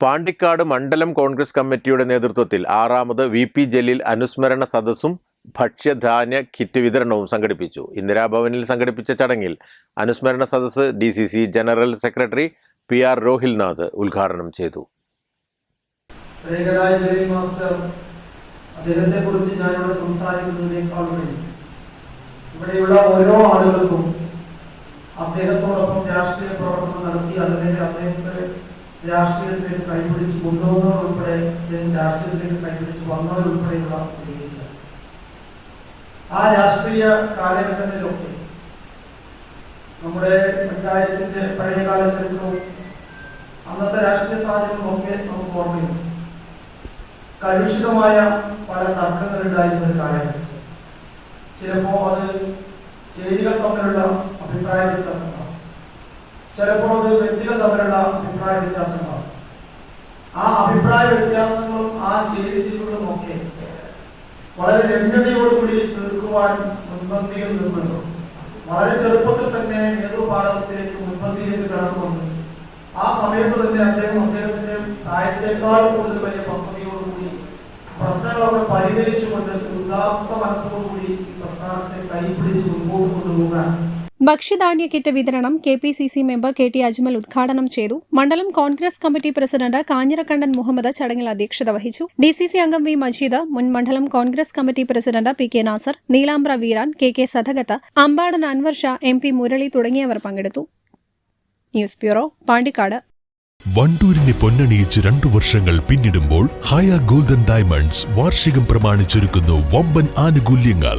Pandikkad മണ്ഡലം കോൺഗ്രസ് കമ്മിറ്റിയുടെ നേതൃത്വത്തിൽ ആറാമത് വി പി ജലീൽ അനുസ്മരണ സദസ്സും ഭക്ഷ്യധാന്യ കിറ്റ് വിതരണവും സംഘടിപ്പിച്ചു. ഇന്ദിരാഭവനിൽ സംഘടിപ്പിച്ച ചടങ്ങിൽ അനുസ്മരണ സദസ്സ് D C C general secretary P R Rohilnath ഉദ്ഘാടനം ചെയ്തു. അദ്ദേഹത്തെ ഇവിടെയുള്ള ഓരോ ആളുകൾക്കും അദ്ദേഹത്തോടൊപ്പം രാഷ്ട്രീയ പ്രവർത്തനം നടത്തി അതിനെ അദ്ദേഹത്തെ രാഷ്ട്രീയത്തിലേക്ക് കൈപിടിച്ച് കൊണ്ടുപോകുന്നവർ ഉൾപ്പെടെ രാഷ്ട്രീയത്തിലേക്ക് കൈപിടിച്ച് വന്നവരുൾപ്പെടെയുള്ള രീതിയില്ല ആ രാഷ്ട്രീയ കാലഘട്ടങ്ങളിലൊക്കെ നമ്മുടെ പഞ്ചായത്തിന്റെ പഴയകാല ചരിത്രവും അന്നത്തെ രാഷ്ട്രീയ സാഹചര്യങ്ങളും ഒക്കെ നമുക്ക് ഓർമ്മയുണ്ട്. കലുഷിതമായ പല തർക്കങ്ങൾ ഉണ്ടായിരുന്ന ഒരു കാലഘട്ടം. ചിലപ്പോ അത് ചേരികൾ തമ്മിലുള്ള അഭിപ്രായ വ്യത്യാസങ്ങളാണ് ചിലപ്പോൾ അത് വ്യക്തികൾ തമ്മിലുള്ള അഭിപ്രായ വ്യത്യാസങ്ങളാണ് ആ അഭിപ്രായ വ്യത്യാസങ്ങളും നോക്കി. വളരെ രമ്യതയോടുകൂടി തീർക്കുവാൻ മുൻപന്തിയിൽ നിന്നുണ്ട് വളരെ ചെറുപ്പത്തിൽ തന്നെ നേതൃപാഠത്തിലേക്ക് മുൻപന്തിയിലേക്ക് കടന്നുവന്നു. ആ സമയത്ത് തന്നെ അദ്ദേഹം അദ്ദേഹത്തിന്റെ പ്രായത്തെക്കാൾ കൂടുതൽ വലിയ പദ്ധതിയോടുകൂടി പ്രശ്നങ്ങളൊക്കെ പരിഹരിച്ചുകൊണ്ട് ഉദാത്ത മനസ്സോടുകൂടി പ്രസ്ഥാനത്തെ കൈപിടിച്ച് മുൻപോട്ട് കൊണ്ടുപോകാൻ ഭക്ഷ്യധാന്യ കിറ്റ് വിതരണം K P C C member K T Ajmal ഉദ്ഘാടനം ചെയ്തു. മണ്ഡലം കോൺഗ്രസ് കമ്മിറ്റി പ്രസിഡന്റ് കാഞ്ഞിരക്കണ്ടൻ മുഹമ്മദ് ചടങ്ങിൽ അധ്യക്ഷത വഹിച്ചു. ഡി സി സി അംഗം വി മജീദ് മുൻ മണ്ഡലം Congress committee president P K Nasar Neelambra Veeran K K Sadagath Ambadan Anwar Shah M P Murali തുടങ്ങിയവർ പങ്കെടുത്തു. News bureau Pandikkad. വണ്ടൂരിനെ പൊന്നണിയിച്ച് രണ്ടു വർഷങ്ങൾ പിന്നിടുമ്പോൾ ഹയ ഗോൾഡൻ ഡയമണ്ട്സ് വാർഷികം പ്രമാണിച്ചൊരുക്കുന്നു വമ്പൻ ആനുകൂല്യങ്ങൾ.